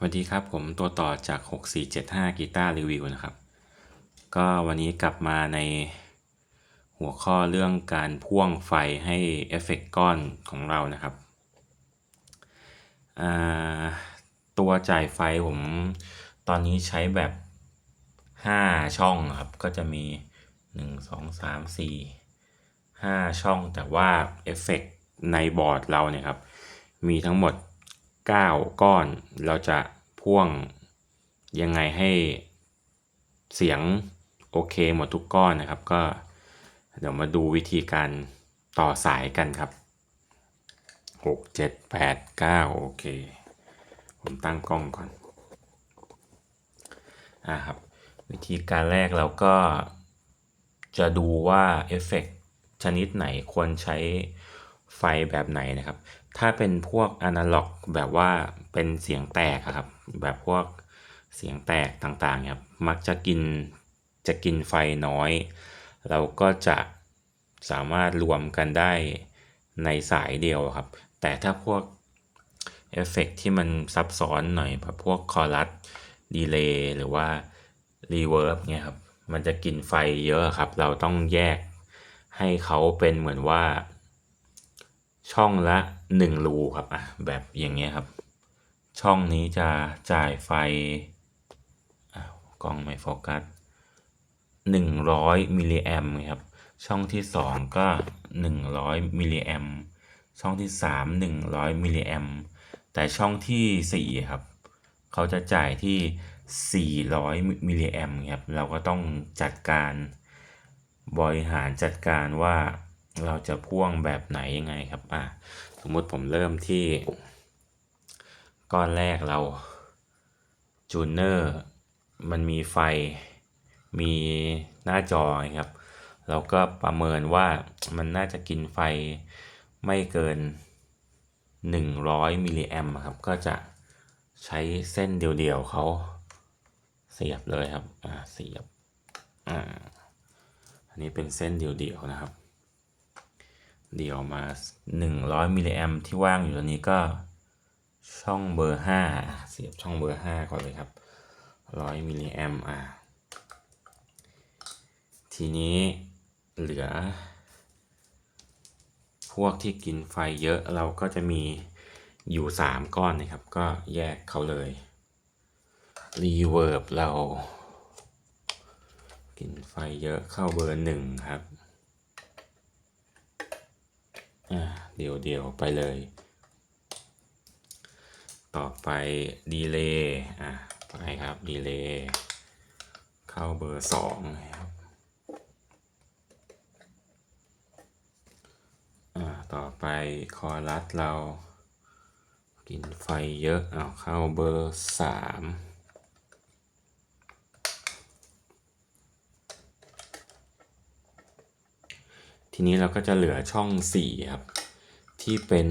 สวัสดีครับผมตัวต่อจาก 6475 กีตาร์รีวิวนะครับ ก็วันนี้กลับมาในหัวข้อเรื่องการพ่วงไฟให้เอฟเฟกต์ก้อนของเรานะครับอ่าตัวจ่ายไฟผมตอนนี้ใช้แบบ 5 ช่องครับ ก็จะมี 1 2 3 4 5 ช่องแต่ว่าเอฟเฟกต์ในบอร์ดเราเนี่ยครับ มีทั้งหมด 9 ก้อน เราจะพ่วงยังไงให้เสียงโอเคหมดทุกก้อนนะครับ ก็เดี๋ยวมาดูวิธีการต่อสายกันครับ 6 7 8 9 โอเค ผมตั้งกล้องก่อนอ่าครับ วิธีการแรกเราก็จะดูว่าเอฟเฟกต์ชนิดไหนควรใช้ ไฟแบบไหนนะครับ ถ้าเป็นพวกอนาล็อกแบบว่าเป็นเสียงแตกครับ แบบพวกเสียงแตกต่างๆครับ มักจะกินจะกินไฟน้อย เราก็จะสามารถรวมกันได้ในสายเดียวครับ แต่ถ้าพวกเอฟเฟกต์ที่มันซับซ้อนหน่อยแบบพวกคอรัสดีเลย์หรือว่ารีเวิร์บเนี่ยครับ มันจะกินไฟเยอะครับ เราต้องแยกให้เขาเป็นเหมือนว่า ช่องละ1รูครับอะแบบอย่างเงี้ยครับ ช่องนี้จะจ่ายไฟกล้องไม่โฟกัส100มิลลิแอมครับ ช่องที่ 2 ก็ 100มิลลิแอมช่องที่ 3 100มิลลิแอมแต่ช่องทีสี่4 ครับ เขาจะจ่ายที่ 400มิลลิแอมครับ เราก็ต้องจัดการบริหารจัดการว่า เราจะพ่วงแบบไหนยังไงครับอะสมมุติผมเริ่มที่ ก้อนแรกเราจูเนอร์มันมีไฟมีหน้าจอครับเราก็ประเมินว่ามันน่าจะกินไฟไม่เกิน 100 มิลลิแอมครับ ก็จะใช้เส้นเดียวๆเขาเสียบเลยครับ อ่า เสียบ อ่า อันนี้เป็นเส้นเดียวๆนะครับ เดี่ยวมา 100 มิลลิแอมที่ว่างอยู่ตรงนี้ก็ช่องเบอร์ 5 เสียบช่องเบอร์ 5 ก่อนเลยครับ 100 มิลลิแอมอะทีนี้เหลือ พวกที่กินไฟเยอะเราก็จะมีอยู่ 3 ก้อนนะครับ ก็แยกเขาเลยรีเวิร์บเรา กินไฟเยอะเข้าเบอร์ 1 ครับ อ่า เดี๋ยวเดี๋ยวไปเลย ต่อไปดีเลย์อะไปครับดีเลย์เข้าเบอร์สองครับอ่าต่อไปคอรัสเรา กินไฟเยอะเอาเข้าเบอร์สามทีนี้เราก็จะเหลือช่อง 4 ครับ ที่เป็น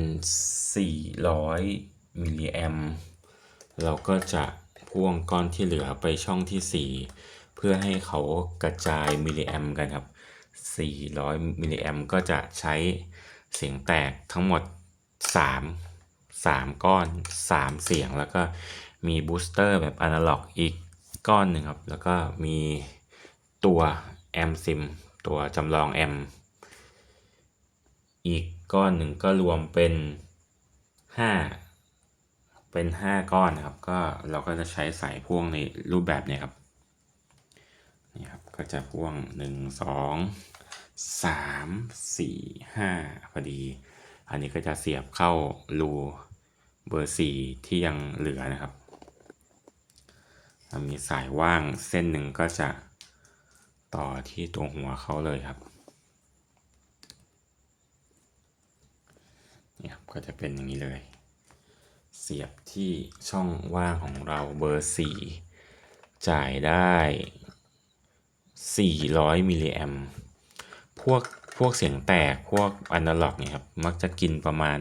400 มิลลิแอมเราก็จะพ่วงก้อนที่เหลือไปช่องที่ 4 เพื่อให้เขากระจายมิลลิแอมกันครับ 400 มิลลิแอมก็จะใช้เสียงแตกทั้งหมด 3 3 ก้อน 3 เสียงแล้วก็มีบูสเตอร์แบบอนาล็อกอีกก้อนหนึ่งครับ แล้วก็มีตัวแอมซิมตัวจำลองแอมอีก ก้อนหนึ่งก็รวมเป็นห้าเป็นห้าก้อนนะครับ ก็เราก็จะใช้สายพ่วงในรูปแบบนี้ครับ นี่ครับ ก็จะพ่วงหนึ่งสองสามสี่ห้าพอดี อันนี้ก็จะเสียบเข้ารูเบอร์สี่ที่ยังเหลือนะครับ มีสายว่างเส้นหนึ่งก็จะต่อที่ตัวหัวเขาเลยครับ เนี่ยครับ ก็จะเป็นอย่างนี้เลย เสียบที่ช่องว่างของเราเบอร์ 4 จ่ายได้ 400มิลลิแอมพวกพวกเสียงแตกพวกอนาล็อกเนี่ยครับ มักจะกินประมาณ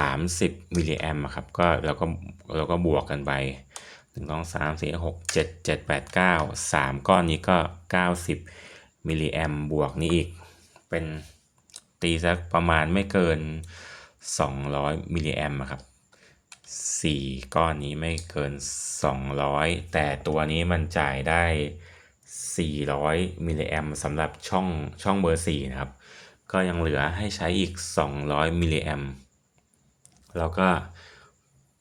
30มิลลิแอมครับ ก็เราก็เราก็บวกกันไปหนึ่งสองสามสี่หกเจ็ดเจ็ดแปดเก้าสามก้อนนี้ก็90มิลลิแอมบวกนี้อีก เป็นตีสักประมาณไม่เกิน 200มิลลิแอมครับ4 ก้อนนี้ไม่เกิน 200 แต่ตัวนี้มันจ่ายได้ 400มิลลิแอมสำหรับช่องช่องเบอร์ 4 นะครับ ก็ยังเหลือให้ใช้อีก 200มิลลิแอมแล้วก็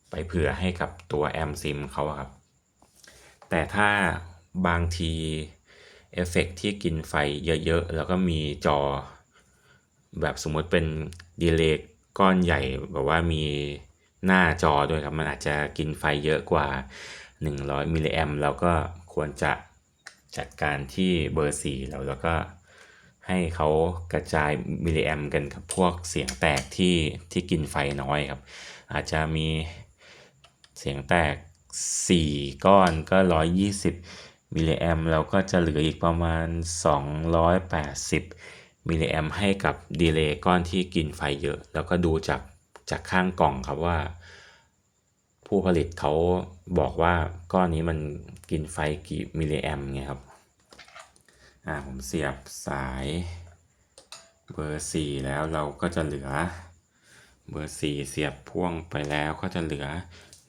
ไปเผื่อให้กับตัวแอมซิมเขาครับ แต่ถ้าบางทีเอฟเฟกต์ที่กินไฟเยอะๆ แล้วก็มีจอ แบบสมมติเป็นดีเลย์ ก้อนใหญ่แบบว่ามีหน้าจอด้วยครับ มันอาจจะกินไฟเยอะกว่า 100มิลลิแอมแล้วก็ควรจะจัดการที่เบอร์ 4 แล้วแล้วก็ให้เขากระจายมิลลิแอมกันกับพวกเสียงแตกที่ที่กินไฟน้อยครับ อาจจะมีเสียงแตก 4 ก้อนก็ 120มิลลิแอมแล้วก็จะเหลืออีกประมาณ 280 มิลลิแอมให้กับดีเลย์ก้อนที่กินไฟเยอะ แล้วก็ดูจากจากข้างกล่องครับว่า ผู้ผลิตเขาบอกว่าก้อนนี้มันกินไฟกี่มิลลิแอมเงี้ยครับ อ่าผมเสียบสายเบอร์ 4 แล้วเราก็จะเหลือเบอร์ 4 เสียบพ่วงไปแล้วก็จะเหลือ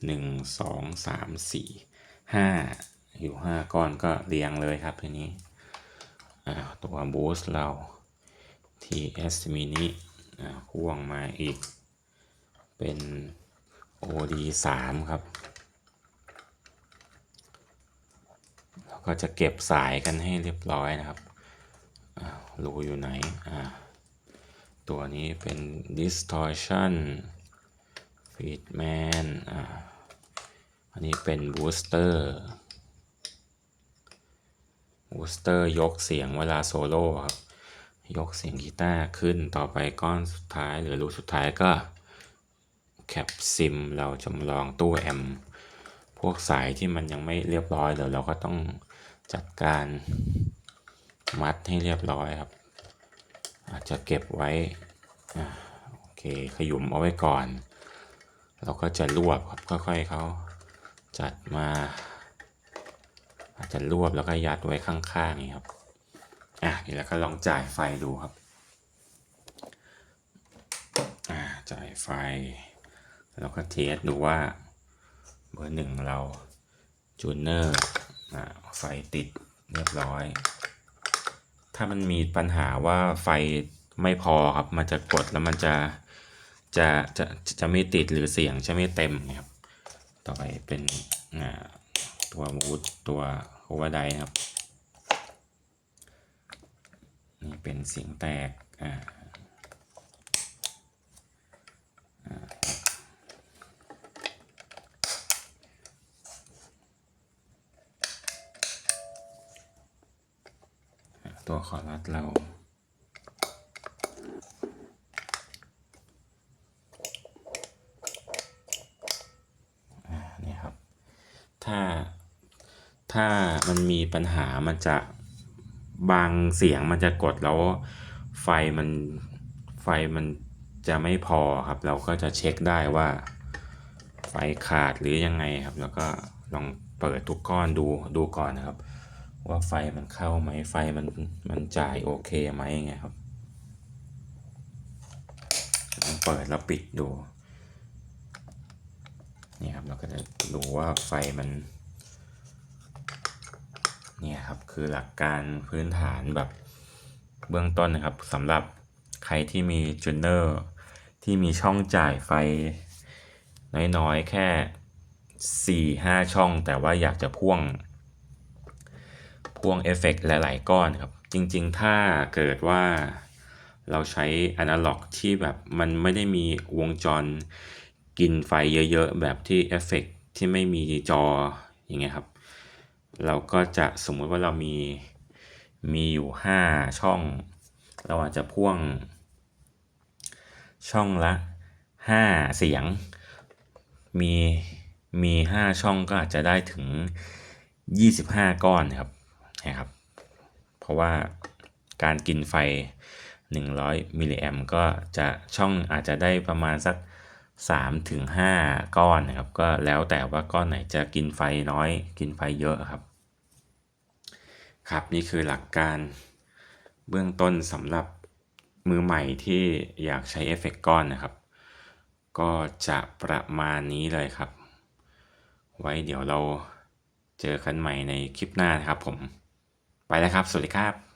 1 2 3 4 5 อยู่ 5 ก้อนก็เรียงเลยครับทีนี้อ่าตัวบูสต์เรา TS mini อ่าพ่วงมาอีก เป็น OD 3ครับ แล้วก็จะเก็บสายกันให้เรียบร้อยนะครับรูอยู่ไหน ตัวนี้เป็น distortion feedman ออันนี้เป็น booster booster ยกเสียงเวลาโซโล่ครับ ยกเสียงกีตาร์ขึ้นต่อไปก้อนสุดท้ายหรือรูสุดท้ายก็แคปซิมเราจำลองตู้แอมพวกสายที่มันยังไม่เรียบร้อยเดี๋ยวเราก็ต้องจัดการมัดให้เรียบร้อยครับ อาจจะเก็บไว้โอเคขยุมเอาไว้ก่อน เราก็จะรวบครับค่อยๆเขาจัดมา อาจจะรวบแล้วก็ยัดไว้ข้างๆนี่ครับ อะเดี๋ยวเราก็ลองจ่ายไฟดูครับ อ่าจ่ายไฟ แล้วก็เทสดูว่าเบอร์หนึ่งเราจูเนอร์อ่าไฟติดเรียบร้อย ถ้ามันมีปัญหาว่าไฟไม่พอครับ มันจะกดแล้วมันจะจะจะจะไม่ติดหรือเสียงจะไม่เต็มนะครับ ต่อไปเป็นอ่าตัวมูดตัวโอเวอร์ไดครับ นี่เป็นเสียงแตกอ่าตัวคอรัสเราอ่านี่ครับถ้า ถ้ามันมีปัญหามันจะ บางเสียงมันจะกดแล้วไฟมันไฟมันจะไม่พอครับ เราก็จะเช็คได้ว่า ไฟขาดหรือยังไงครับ แล้วก็ลองเปิดทุกก้อนดูดูก่อนนะครับ ว่าไฟมันเข้าไหมไฟมันมันจ่ายโอเคไหมไงครับลองเปิดแล้วปิดดูนี่ครับเราก็จะดูว่าไฟมัน เนี่ยครับคือหลักการพื้นฐานแบบเบื้องต้นนะครับสำหรับใครที่มีจูเนอร์ที่มีช่องจ่ายไฟน้อยๆ แค่ 4-5 ช่อง แต่ว่าอยากจะพ่วง พ่วงเอฟเฟกต์หลายๆ ก้อนครับ จริงๆ ถ้าเกิดว่าเราใช้อนาล็อกที่แบบมันไม่ได้มีวงจรกินไฟเยอะๆ แบบที่เอฟเฟกต์ที่ไม่มีจออย่างเงี้ยครับ เราก็จะสมมุติว่าเรามีมีอยู่ 5 ช่อง เราอาจจะพ่วง ช่องละ 5 เสียง มีมี 5 ช่องก็อาจจะได้ถึง 25 ก้อนครับนะครับ เพราะว่าการกินไฟ 100 มิลลิแอมก็จะช่องอาจจะได้ประมาณสัก 3ถึง5ก้อนนะครับ ก็แล้วแต่ว่าก้อนไหนจะกินไฟน้อย กินไฟเยอะครับ ครับนี่คือหลักการเบื้องต้นสำหรับมือใหม่ที่อยากใช้เอฟเฟกต์ก้อนนะครับ ก็จะประมาณนี้เลยครับ ไว้เดี๋ยวเราเจอกันใหม่ในคลิปหน้านะครับผม ไปแล้วครับ สวัสดีครับ